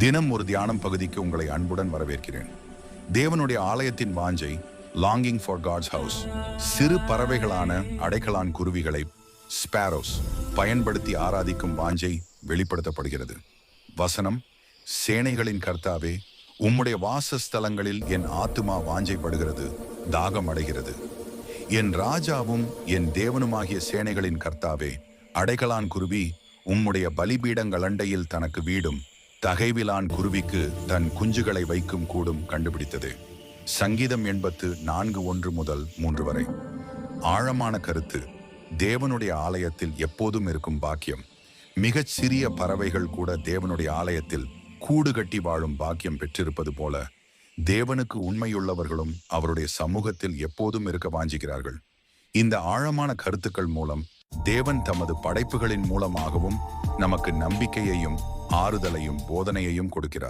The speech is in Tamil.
தினம் ஒரு தியானம் பகுதிக்கு உங்களை அன்புடன் வரவேற்கிறேன். தேவனுடைய ஆலயத்தின் வாஞ்சை லாங்கிங் ஃபார் காட்ஸ் ஹவுஸ் சிறு பறவைகளான அடைக்கலான் குருவிகளை ஸ்பேரோஸ் பயன்படுத்தி ஆராதிக்கும் வாஞ்சை வெளிப்படுத்தப்படுகிறது. வசனம் சேனைகளின் கர்த்தாவே உம்முடைய வாசஸ்தலங்களில் என் ஆத்துமா வாஞ்சைப்படுகிறது தாகம் அடைகிறது என் ராஜாவும் என் தேவனுமாகிய சேனைகளின் கர்த்தாவே அடைகலான் குருவி உம்முடைய பலிபீடங்கள் அண்டையில் தனக்கு வீடும் தகைவிலான் குருவிக்கு தன் குஞ்சுகளை வைக்கும் கூடும் கண்டுபிடித்தது. சங்கீதம் எண்பத்து நான்கு ஒன்று முதல் மூன்று வரை. ஆழமான கருத்து தேவனுடைய ஆலயத்தில் எப்போதும் இருக்கும் பாக்கியம். மிகச் சிறிய பறவைகள் கூட தேவனுடைய ஆலயத்தில் கூடு கட்டி வாழும் பாக்கியம் பெற்றிருப்பது போல தேவனுக்கு உண்மையுள்ளவர்களும் அவருடைய சமூகத்தில் எப்போதும் இருக்க வாஞ்சுகிறார்கள். இந்த ஆழமான கருத்துக்கள் மூலம் தேவன் தமது படைப்புகளின் மூலமாகவும் நமக்கு நம்பிக்கையையும் ஆறுதலையும் போதனையையும் கொடுக்கிறார்.